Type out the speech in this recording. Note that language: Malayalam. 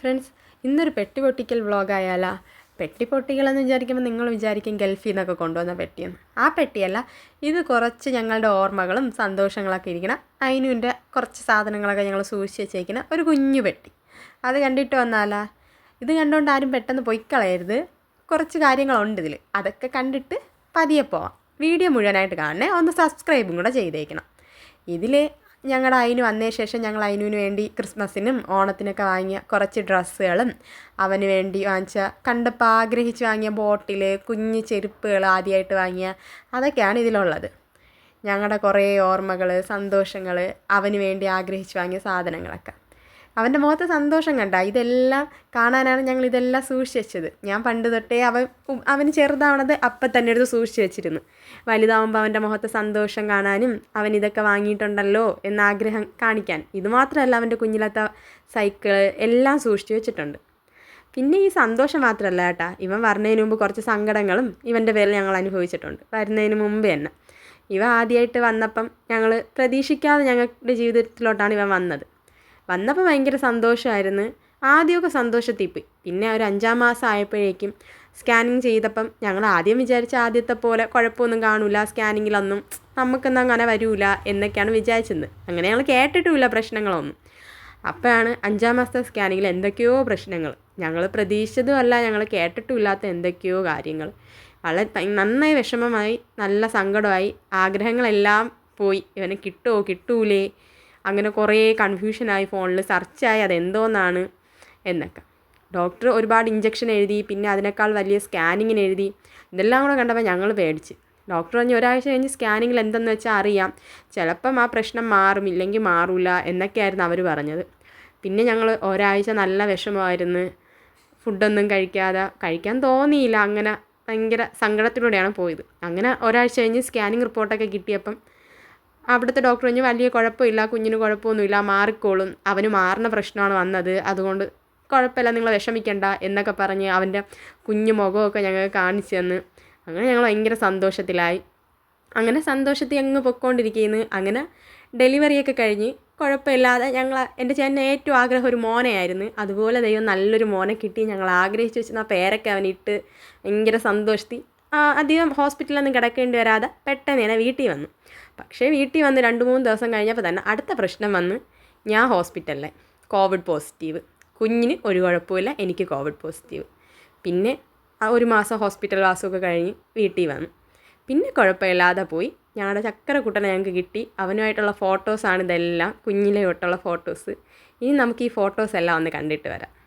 ഫ്രണ്ട്സ് ഇന്നൊരു പെട്ടി പൊട്ടിക്കൽ വ്ളോഗായാലാ പെട്ടി പൊട്ടിക്കലെന്ന് വിചാരിക്കുമ്പോൾ നിങ്ങൾ വിചാരിക്കും ഗൾഫിൽ നിന്നൊക്കെ കൊണ്ടുവന്ന പെട്ടിയെന്ന്. ആ പെട്ടിയല്ല ഇത് കുറച്ച് ഞങ്ങളുടെ ഓർമ്മകളും സന്തോഷങ്ങളൊക്കെ ഇരിക്കണ അതിനുവിന്റെ കുറച്ച് സാധനങ്ങളൊക്കെ ഞങ്ങൾ സൂക്ഷിച്ച് വെച്ചേക്കുന്ന ഒരു കുഞ്ഞു പെട്ടി. അത് കണ്ടിട്ട് വന്നാലാ ഇത് കണ്ടുകൊണ്ട് ആരും പെട്ടെന്ന് പോയി കളയരുത്. കുറച്ച് കാര്യങ്ങളുണ്ട് ഇതിൽ അതൊക്കെ കണ്ടിട്ട് പതിയെ പോവാം. വീഡിയോ മുഴുവനായിട്ട് കാണണേ ഒന്ന് സബ്സ്ക്രൈബും കൂടെ ചെയ്തേക്കണം. ഇതിൽ ഞങ്ങളുടെ അതിന് വന്നതിന് ശേഷം ഞങ്ങൾ അതിനുവിന് വേണ്ടി ക്രിസ്മസിനും ഓണത്തിനൊക്കെ വാങ്ങിയ കുറച്ച് ഡ്രസ്സുകളും അവന് വേണ്ടി വാങ്ങിച്ച കണ്ടപ്പോൾ ആഗ്രഹിച്ച് വാങ്ങിയ ബോട്ടിൽ കുഞ്ഞു ചെരുപ്പുകൾ ആദ്യമായിട്ട് വാങ്ങിയ അതൊക്കെയാണ് ഇതിലുള്ളത്. ഞങ്ങളുടെ കുറേ ഓർമ്മകൾ സന്തോഷങ്ങൾ അവന് വേണ്ടി ആഗ്രഹിച്ച് വാങ്ങിയ സാധനങ്ങളൊക്കെ. അവന്റെ മുഖത്തെ സന്തോഷം കണ്ട. ഇതെല്ലാം കാണാനാണ് ഞങ്ങൾ ഇതെല്ലാം സൂക്ഷിച്ച് വെച്ചത് ഞാൻ പണ്ട് തൊട്ടേ അവൻ അവന് ചെറുതാവണത് അപ്പം തന്നെ എടുത്ത് സൂക്ഷിച്ച് വെച്ചിരുന്നു. വലുതാവുമ്പോൾ അവന്റെ മുഖത്തെ സന്തോഷം കാണാനും അവൻ ഇതൊക്കെ വാങ്ങിയിട്ടുണ്ടല്ലോ എന്ന ആഗ്രഹം കാണിക്കാൻ. ഇത് മാത്രമല്ല അവന്റെ കുഞ്ഞിലത്തെ സൈക്കിൾ എല്ലാം സൂക്ഷിച്ച് വെച്ചിട്ടുണ്ട്. പിന്നെ ഈ സന്തോഷം മാത്രമല്ല കേട്ടാ. ഇവൻ വരുന്നതിന് മുമ്പ് കുറച്ച് സങ്കടങ്ങളും ഇവന്റെ പേരിൽ ഞങ്ങൾ അനുഭവിച്ചിട്ടുണ്ട്. വരുന്നതിന് മുമ്പ് തന്നെ. ഇവ ആദ്യമായിട്ട് വന്നപ്പം ഞങ്ങൾ പ്രതീക്ഷിക്കാതെ ഞങ്ങളുടെ ജീവിതത്തിലോട്ടാണ് ഇവൻ വന്നത്. വന്നപ്പോൾ ഭയങ്കര സന്തോഷമായിരുന്നു ആദ്യമൊക്കെ സന്തോഷത്തിൽ പോയി പിന്നെ ഒരു അഞ്ചാം മാസം ആയപ്പോഴേക്കും സ്കാനിങ് ചെയ്തപ്പം ഞങ്ങൾ ആദ്യം വിചാരിച്ച ആദ്യത്തെ പോലെ കുഴപ്പമൊന്നും കാണൂല സ്കാനിങ്ങിലൊന്നും നമുക്കൊന്നും അങ്ങനെ വരൂല എന്നൊക്കെയാണ് വിചാരിച്ചത്. അങ്ങനെ ഞങ്ങൾ കേട്ടിട്ടുമില്ല പ്രശ്നങ്ങളൊന്നും. അപ്പോഴാണ് അഞ്ചാം മാസത്തെ സ്കാനിങ്ങിൽ എന്തൊക്കെയോ പ്രശ്നങ്ങൾ. ഞങ്ങൾ പ്രതീക്ഷിച്ചതുമല്ല ഞങ്ങൾ കേട്ടിട്ടുമില്ലാത്ത എന്തൊക്കെയോ കാര്യങ്ങൾ. വളരെ നന്നായി വിഷമമായി നല്ല സങ്കടമായി ആഗ്രഹങ്ങളെല്ലാം പോയി. ഇവനെ കിട്ടുമോ കിട്ടൂലേ? അങ്ങനെ കുറേ കൺഫ്യൂഷനായി ഫോണിൽ സെർച്ചായി അതെന്തോന്നാണ് എന്നൊക്കെ. ഡോക്ടർ ഒരുപാട് ഇഞ്ചക്ഷൻ എഴുതി പിന്നെ അതിനേക്കാൾ വലിയ സ്കാനിങ്ങിന് എഴുതി. ഇതെല്ലാം കൂടെ കണ്ടപ്പോൾ ഞങ്ങൾ പേടിച്ച്. ഡോക്ടർ പറഞ്ഞ് ഒരാഴ്ച കഴിഞ്ഞ് സ്കാനിങ്ങിൽ എന്തെന്ന് വെച്ചാൽ അറിയാം. ചിലപ്പം ആ പ്രശ്നം മാറും ഇല്ലെങ്കിൽ മാറൂല എന്നൊക്കെയായിരുന്നു അവർ പറഞ്ഞത്. പിന്നെ ഞങ്ങൾ ഒരാഴ്ച നല്ല വിഷമമായിരുന്നു. ഫുഡൊന്നും കഴിക്കാതെ കഴിക്കാൻ തോന്നിയില്ല. അങ്ങനെ ഭയങ്കര സങ്കടത്തിലൂടെയാണ് പോയത്. അങ്ങനെ ഒരാഴ്ച കഴിഞ്ഞ് സ്കാനിങ് റിപ്പോർട്ടൊക്കെ കിട്ടിയപ്പം അവിടുത്തെ ഡോക്ടർ പറഞ്ഞു വലിയ കുഴപ്പമില്ല കുഞ്ഞിന് കുഴപ്പമൊന്നുമില്ല മാറിക്കോളും. അവന് മാറുന്ന പ്രശ്നമാണ് വന്നത്. അതുകൊണ്ട് കുഴപ്പമില്ല നിങ്ങൾ വിഷമിക്കണ്ട എന്നൊക്കെ പറഞ്ഞ് അവന്റെ കുഞ്ഞു മുഖമൊക്കെ ഞങ്ങൾക്ക് കാണിച്ചു തന്ന്. അങ്ങനെ ഞങ്ങൾ ഭയങ്കര സന്തോഷത്തിലായി. അങ്ങനെ സന്തോഷത്തിൽ അങ്ങ് പൊയ്ക്കൊണ്ടിരിക്കുന്നു. അങ്ങനെ ഡെലിവറിയൊക്കെ കഴിഞ്ഞ് കുഴപ്പമില്ലാതെ ഞങ്ങൾ എന്റെ ചേട്ടന്റെ ഏറ്റവും ആഗ്രഹം ഒരു മോനെയായിരുന്നു. അതുപോലെ ദൈവം നല്ലൊരു മോനെ കിട്ടി. ഞങ്ങൾ ആഗ്രഹിച്ചു വെച്ചിരുന്ന ആ പേരൊക്കെ അവനിട്ട് ഭയങ്കര സന്തോഷത്തിൽ അധികം ഹോസ്പിറ്റലിലൊന്നും കിടക്കേണ്ടി വരാതെ പെട്ടെന്ന് തന്നെ വീട്ടിൽ വന്നു. പക്ഷേ വീട്ടിൽ വന്ന് രണ്ട് മൂന്ന് ദിവസം കഴിഞ്ഞപ്പോൾ തന്നെ അടുത്ത പ്രശ്നം വന്ന് ഞാൻ ഹോസ്പിറ്റലിലെ കോവിഡ് പോസിറ്റീവ്. കുഞ്ഞിന് ഒരു കുഴപ്പമില്ല എനിക്ക് കോവിഡ് പോസിറ്റീവ്. പിന്നെ ആ ഒരു മാസം ഹോസ്പിറ്റൽ വാസമൊക്കെ കഴിഞ്ഞ് വീട്ടിൽ വന്നു. പിന്നെ കുഴപ്പമില്ലാതെ പോയി. ഞങ്ങളുടെ ചക്കരക്കുട്ടനെ ഞങ്ങൾക്ക് കിട്ടി. അവനുമായിട്ടുള്ള ഫോട്ടോസാണ് ഇതെല്ലാം കുഞ്ഞിലെ തൊട്ടുള്ള ഫോട്ടോസ്. ഇനി നമുക്ക് ഈ ഫോട്ടോസ് എല്ലാം ഒന്ന് കണ്ടിട്ട് വരാം.